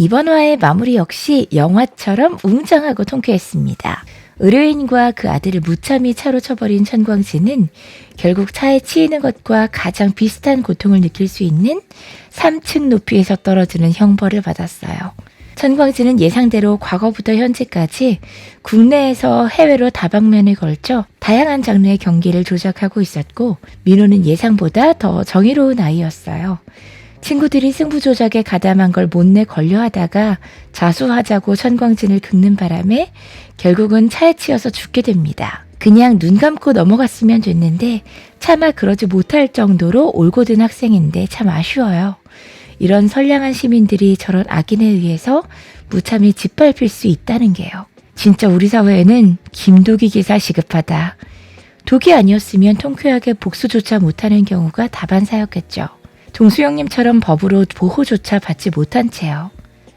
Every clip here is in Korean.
이번 화의 마무리 역시 영화처럼 웅장하고 통쾌했습니다. 의뢰인과 그 아들을 무참히 차로 쳐버린 천광진은 결국 차에 치이는 것과 가장 비슷한 고통을 느낄 수 있는 3층 높이에서 떨어지는 형벌을 받았어요. 천광진은 예상대로 과거부터 현재까지 국내에서 해외로 다방면을 걸쳐 다양한 장르의 경기를 조작하고 있었고 민호는 예상보다 더 정의로운 아이였어요. 친구들이 승부 조작에 가담한 걸 못내 걸려하다가 자수하자고 천광진을 긁는 바람에 결국은 차에 치여서 죽게 됩니다. 그냥 눈 감고 넘어갔으면 됐는데 차마 그러지 못할 정도로 올곧은 학생인데 참 아쉬워요. 이런 선량한 시민들이 저런 악인에 의해서 무참히 짓밟힐 수 있다는 게요. 진짜 우리 사회에는 김도기 기사 시급하다. 독이 아니었으면 통쾌하게 복수조차 못하는 경우가 다반사였겠죠. 동수영님처럼 법으로 보호조차 받지 못한 채요.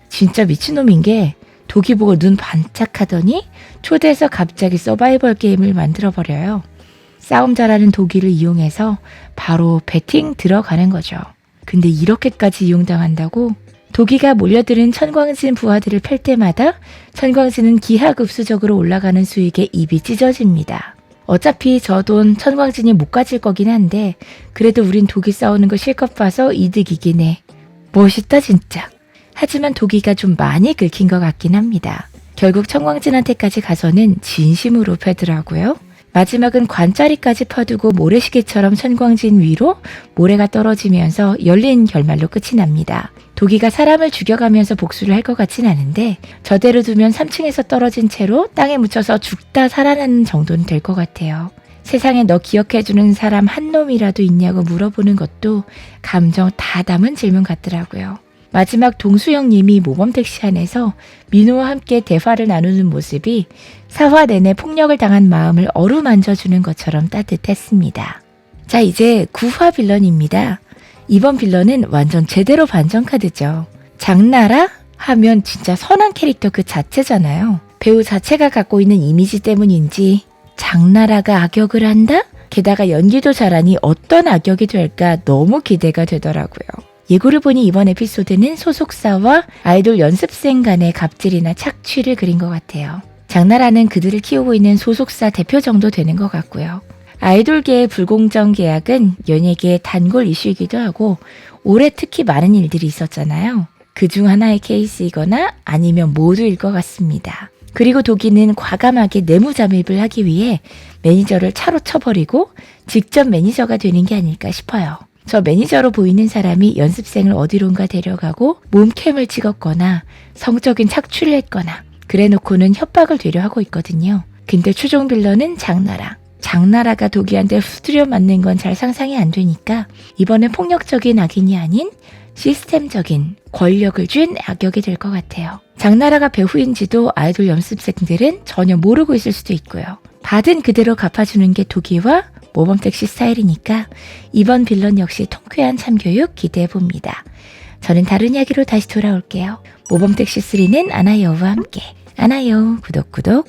진짜 미친놈인 게 독이 보고 눈 반짝하더니 초대해서 갑자기 서바이벌 게임을 만들어버려요. 싸움 잘하는 독일을 이용해서 바로 배팅 들어가는 거죠. 근데 이렇게까지 이용당한다고? 도기가 몰려드는 천광진 부하들을 팰 때마다 천광진은 기하급수적으로 올라가는 수익에 입이 찢어집니다. 어차피 저 돈 천광진이 못 가질 거긴 한데 그래도 우린 독이 싸우는 거 실컷 봐서 이득이긴 해. 멋있다 진짜. 하지만 도기가 좀 많이 긁힌 것 같긴 합니다. 결국 천광진한테까지 가서는 진심으로 패더라고요. 마지막은 관자리까지 퍼두고 모래시계처럼 천광진 위로 모래가 떨어지면서 열린 결말로 끝이 납니다. 도기가 사람을 죽여가면서 복수를 할 것 같진 않은데 저대로 두면 3층에서 떨어진 채로 땅에 묻혀서 죽다 살아나는 정도는 될 것 같아요. 세상에 너 기억해주는 사람 한 놈이라도 있냐고 물어보는 것도 감정 다 담은 질문 같더라고요. 마지막 동수영 님이 모범택시 안에서 민호와 함께 대화를 나누는 모습이 사화 내내 폭력을 당한 마음을 어루만져주는 것처럼 따뜻했습니다. 자, 이제 9화 빌런입니다. 이번 빌런은 완전 제대로 반전 카드죠. 장나라 하면 진짜 선한 캐릭터 그 자체잖아요. 배우 자체가 갖고 있는 이미지 때문인지 장나라가 악역을 한다? 게다가 연기도 잘하니 어떤 악역이 될까 너무 기대가 되더라고요. 예고를 보니 이번 에피소드는 소속사와 아이돌 연습생 간의 갑질이나 착취를 그린 것 같아요. 장나라는 그들을 키우고 있는 소속사 대표 정도 되는 것 같고요. 아이돌계의 불공정 계약은 연예계의 단골 이슈이기도 하고 올해 특히 많은 일들이 있었잖아요. 그 중 하나의 케이스이거나 아니면 모두일 것 같습니다. 그리고 도기는 과감하게 내무 잠입을 하기 위해 매니저를 차로 쳐버리고 직접 매니저가 되는 게 아닐까 싶어요. 저 매니저로 보이는 사람이 연습생을 어디론가 데려가고 몸캠을 찍었거나 성적인 착취를 했거나 그래 놓고는 협박을 되려 하고 있거든요. 근데 최종 빌런은 장나라. 장나라가 도기한테 후드려 맞는 건 잘 상상이 안 되니까 이번엔 폭력적인 악인이 아닌 시스템적인 권력을 쥔 악역이 될 것 같아요. 장나라가 배후인지도 아이돌 연습생들은 전혀 모르고 있을 수도 있고요. 받은 그대로 갚아주는 게 도기와 모범택시 스타일이니까 이번 빌런 역시 통쾌한 참교육 기대해 봅니다. 저는 다른 이야기로 다시 돌아올게요. 모범택시 3는 아나여우와 함께. 아나여우 구독 구독